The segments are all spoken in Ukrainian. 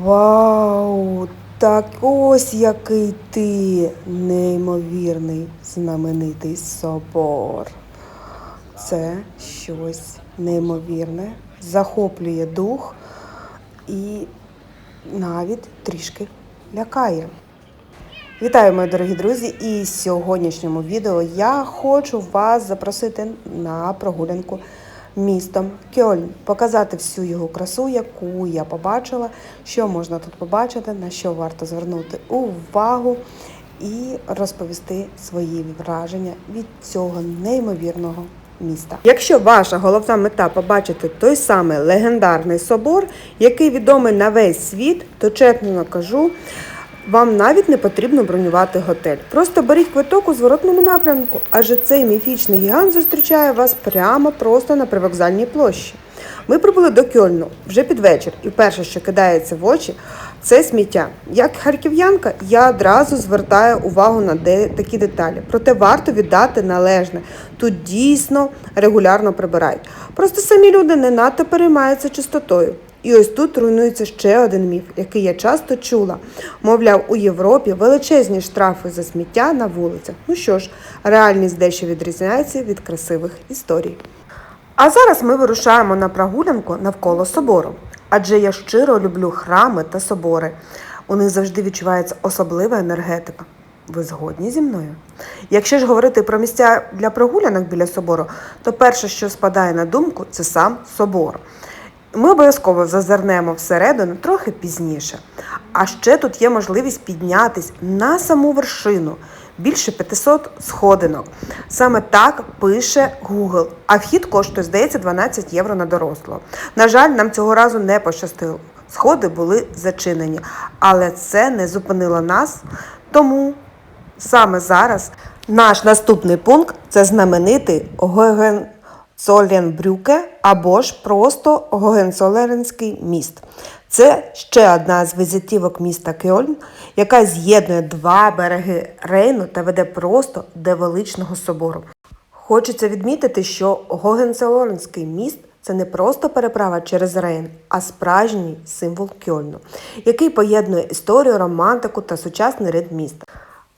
Вау! Так ось який ти неймовірний знаменитий собор. Це щось неймовірне, захоплює дух і навіть трішки лякає. Вітаю, мої дорогі друзі! І в сьогоднішньому відео я хочу вас запросити на прогулянку містом Кьольн, показати всю його красу, яку я побачила, що можна тут побачити, на що варто звернути увагу і розповісти свої враження від цього неймовірного міста. Якщо ваша головна мета побачити той самий легендарний собор, який відомий на весь світ, то чесно кажу. Вам навіть не потрібно бронювати готель. Просто беріть квиток у зворотному напрямку, адже цей міфічний гігант зустрічає вас прямо просто на привокзальній площі. Ми прибули до Кьольну вже під вечір, і перше, що кидається в очі, це сміття. Як харків'янка, я одразу звертаю увагу на де такі деталі. Проте варто віддати належне. Тут дійсно регулярно прибирають. Просто самі люди не надто переймаються чистотою. І ось тут руйнується ще один міф, який я часто чула. Мовляв, у Європі величезні штрафи за сміття на вулицях. Ну що ж, реальність дещо відрізняється від красивих історій. А зараз ми вирушаємо на прогулянку навколо собору. Адже я щиро люблю храми та собори. У них завжди відчувається особлива енергетика. Ви згодні зі мною? Якщо ж говорити про місця для прогулянок біля собору, то перше, що спадає на думку, це сам собор. Ми обов'язково зазирнемо всередину трохи пізніше. А ще тут є можливість піднятись на саму вершину. Більше 500 сходинок. Саме так пише Google. А вхід коштує, здається, 12 євро на дорослого. На жаль, нам цього разу не пощастило. Сходи були зачинені, але це не зупинило нас. Тому саме зараз наш наступний пункт це знаменитий Гоген. Цоленбрюке або ж просто Гогенцолернський міст. Це ще одна з візитівок міста Кьольн, яка з'єднує два береги Рейну та веде просто до величного собору. Хочеться відмітити, що Гогенцолернський міст це не просто переправа через Рейн, а справжній символ Кьольну, який поєднує історію, романтику та сучасний ритм міста.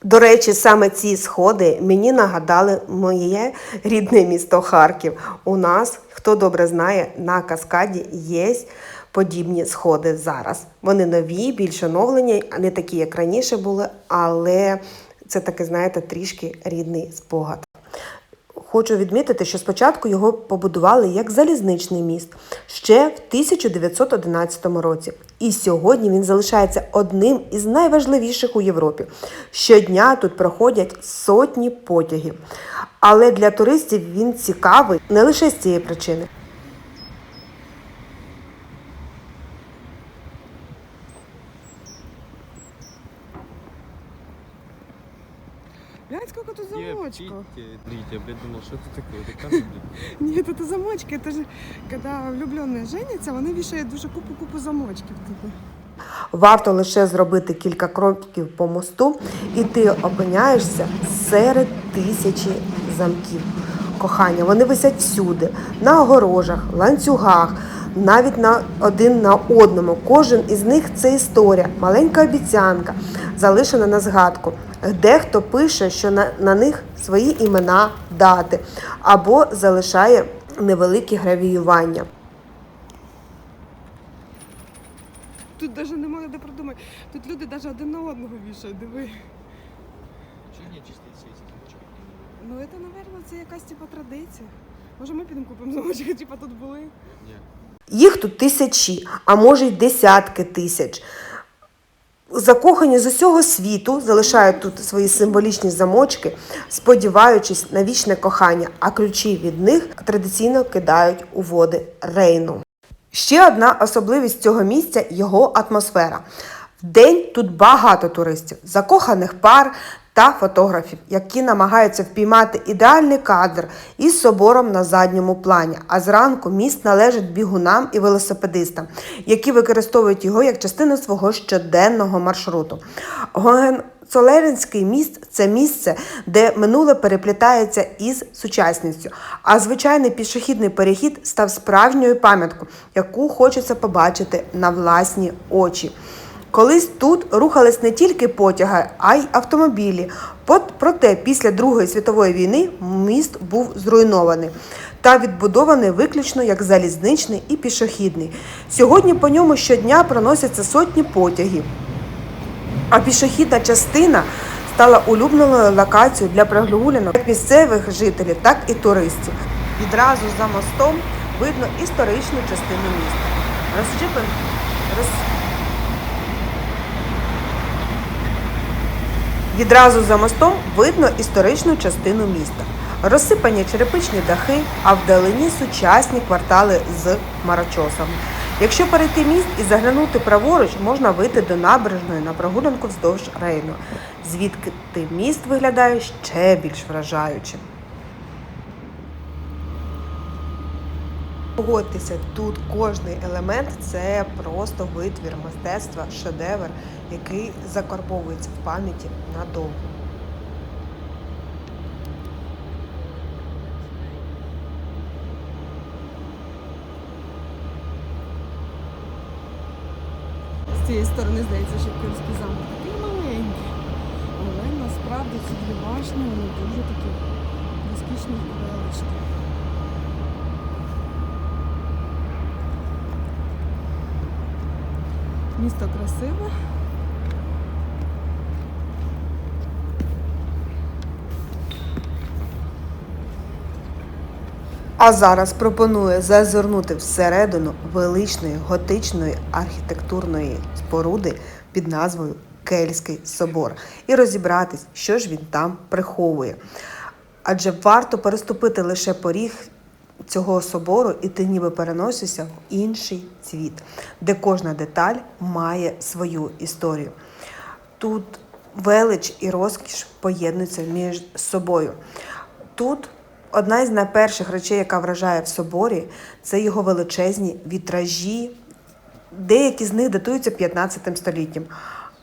До речі, саме ці сходи мені нагадали моє рідне місто Харків. У нас, хто добре знає, на каскаді є подібні сходи зараз. Вони нові, більш оновлені, не такі, як раніше були, але це таки, знаєте, трішки рідний спогад. Хочу відмітити, що спочатку його побудували як залізничний міст ще в 1911 році. І сьогодні він залишається одним із найважливіших у Європі. Щодня тут проходять сотні потягів. Але для туристів він цікавий не лише з цієї причини. Блядь, сколько тут замочков. Пейте, дрите, я, блядь, думал, что это такое? Это камень, блядь. Нет, это замочки. Это же, когда влюбленные женятся, вони вішають дуже купу-купу замочків. Типу. Варто лише зробити кілька кроків по мосту, і ти опиняєшся серед тисячі замків. Кохання, вони висять всюди, на огорожах, ланцюгах, навіть на один на одному. Кожен із них це історія, маленька обіцянка, залишена на згадку. Дехто пише, що на, на них свої імена, дати, або залишає невеликі гравіювання. Тут навіть немає де придумати. Тут люди навіть один на одного вішають, диви. Не чистые сети? Ну це, мабуть, це якась типу традиція. Може ми підемо купимо замочки, типу тут були. Не. Їх тут тисячі, а може й десятки тисяч. Закохані з усього світу залишають тут свої символічні замочки, сподіваючись на вічне кохання, а ключі від них традиційно кидають у води Рейну. Ще одна особливість цього місця його атмосфера. Вдень тут багато туристів, закоханих пар та фотографів, які намагаються впіймати ідеальний кадр із собором на задньому плані. А зранку міст належить бігунам і велосипедистам, які використовують його як частину свого щоденного маршруту. Гоген Солеринський міст це місце, де минуле переплітається із сучасністю, а звичайний пішохідний перехід став справжньою пам'яткою, яку хочеться побачити на власні очі. Колись тут рухались не тільки потяги, а й автомобілі. Проте після Другої світової війни міст був зруйнований та відбудований виключно як залізничний і пішохідний. Сьогодні по ньому щодня проносяться сотні потягів. А пішохідна частина стала улюбленою локацією для прогулянок як місцевих жителів, так і туристів. Відразу за мостом видно історичну частину міста. Розщеплен... Роз... Відразу за мостом видно історичну частину міста. Розсипані черепичні дахи, а вдалині сучасні квартали з марачосами. Якщо перейти міст і заглянути праворуч, можна вийти до набережної на прогулянку вздовж Рейну, звідки міст виглядає ще більш вражаючим. Погодьтеся, тут кожний елемент це просто витвір мистецтва, шедевр, який закарбовується в пам'яті надовго. З цієї сторони здається, що Київський замок такий маленький. Але насправді ці дві башні вони дуже такі розкішні і величні. Місто красиве. А зараз пропоную зазирнути всередину величної готичної архітектурної споруди під назвою Кельський собор і розібратись, що ж він там приховує. Адже варто переступити лише поріг цього собору, і ти ніби переносишся в інший світ, де кожна деталь має свою історію. Тут велич і розкіш поєднуються між собою. Тут одна із найперших речей, яка вражає в соборі, це його величезні вітражі. Деякі з них датуються 15 століттям.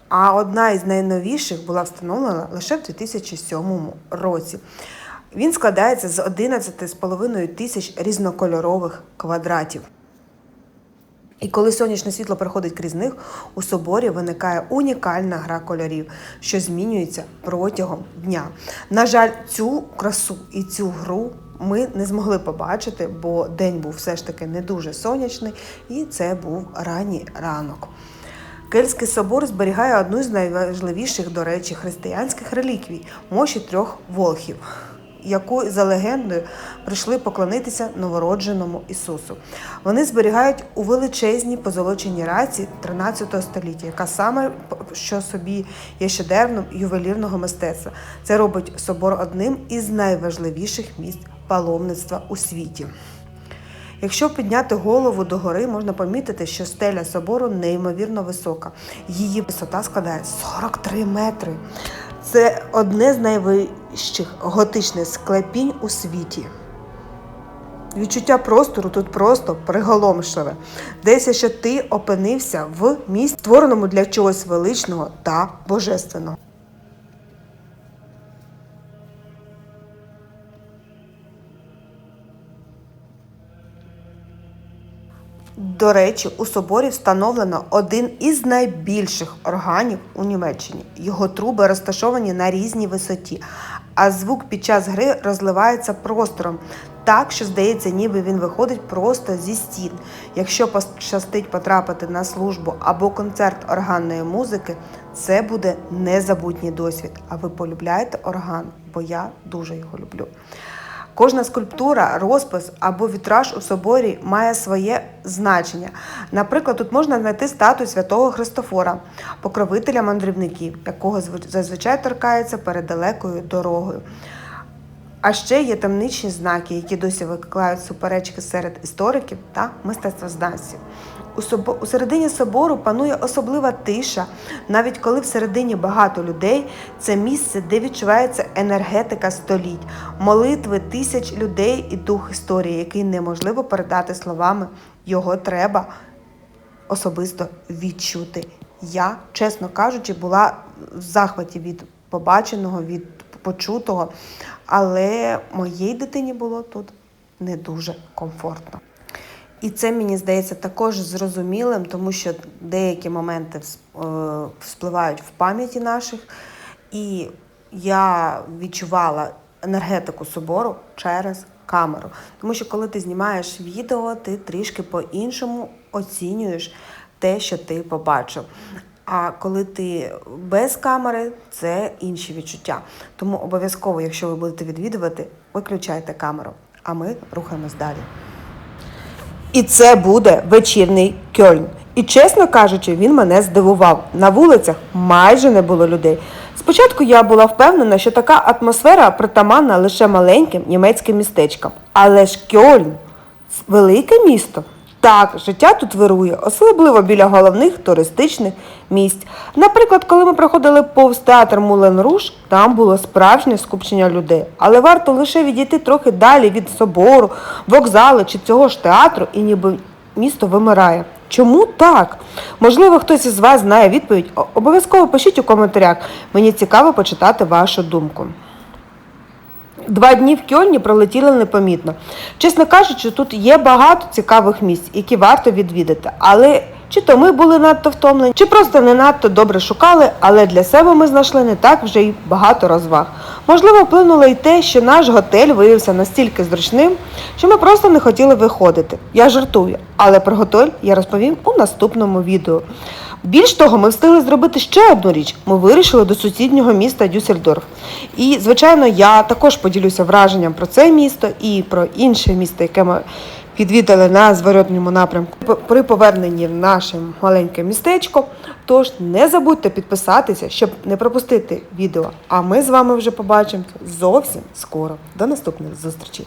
А одна із найновіших була встановлена лише в 2007 році. Він складається з 11,5 тисяч різнокольорових квадратів. І коли сонячне світло проходить крізь них, у соборі виникає унікальна гра кольорів, що змінюється протягом дня. На жаль, цю красу і цю гру ми не змогли побачити, бо день був все ж таки не дуже сонячний, і це був ранній ранок. Кельтський собор зберігає одну з найважливіших, до речі, християнських реліквій мощі трьох волхів, яку за легендою прийшли поклонитися новородженому Ісусу. Вони зберігають у величезній позолоченій раці 13 століття, яка саме що собі є шедевром ювелірного мистецтва. Це робить собор одним із найважливіших місць паломництва у світі. Якщо підняти голову догори, можна помітити, що стеля собору неймовірно висока. Її висота складає 43 метри. Це одне з найвищих готичних склепінь у світі. Відчуття простору тут просто приголомшливе. Десь, що ти опинився в місці, створеному для чогось величного та божественного. До речі, у соборі встановлено один із найбільших органів у Німеччині. Його труби розташовані на різній висоті, а звук під час гри розливається простором, так що здається, ніби він виходить просто зі стін. Якщо пощастить потрапити на службу або концерт органної музики, це буде незабутній досвід. А ви полюбляєте орган? Бо я дуже його люблю. Кожна скульптура, розпис або вітраж у соборі має своє значення. Наприклад, тут можна знайти статую святого Христофора, покровителя мандрівників, якого зазвичай торкається перед далекою дорогою. А ще є тамничні знаки, які досі викликають суперечки серед істориків та мистецтвознавців. У, середині собору панує особлива тиша, навіть коли всередині багато людей, це місце, де відчувається енергетика століть, молитви тисяч людей і дух історії, який неможливо передати словами. Його треба особисто відчути Я, чесно кажучи, була в захваті від побаченого, від почутого, але моїй дитині було тут не дуже комфортно. І це мені здається також зрозумілим, тому що деякі моменти е, вспливають в пам'яті наших, і я відчувала енергетику собору через камеру. Тому що коли ти знімаєш відео, ти трішки по-іншому оцінюєш те, що ти побачив. А коли ти без камери, це інші відчуття. Тому обов'язково, якщо ви будете відвідувати, виключайте камеру. А ми рухаємось далі. І це буде вечірній Кьольн. І чесно кажучи, він мене здивував. На вулицях майже не було людей. Спочатку я була впевнена, що така атмосфера притаманна лише маленьким німецьким містечкам. Але ж Кьольн – велике місто. Так, життя тут вирує, особливо біля головних туристичних місць. Наприклад, коли ми проходили повз театр Мулен Руш, там було справжнє скупчення людей. Але варто лише відійти трохи далі від собору, вокзалу чи цього ж театру, і ніби місто вимирає. Чому так? Можливо, хтось із вас знає відповідь. Обов'язково пишіть у коментарях. Мені цікаво почитати вашу думку. Два дні в Кьольні пролетіли непомітно. Чесно кажучи, тут є багато цікавих місць, які варто відвідати. Але чи то ми були надто втомлені, чи просто не надто добре шукали, але для себе ми знайшли не так вже й багато розваг. Можливо, вплинуло й те, що наш готель виявився настільки зручним, що ми просто не хотіли виходити. Я жартую, але про готель я розповім у наступному відео. Більш того, ми встигли зробити ще одну річ. Ми вирішили до сусіднього міста Дюссельдорф. І, звичайно, я також поділюся враженням про це місто і про інше місто, яке ми відвідали на зворотньому напрямку при поверненні в наше маленьке містечко. Тож не забудьте підписатися, щоб не пропустити відео. А ми з вами вже побачимося зовсім скоро. До наступних зустрічей!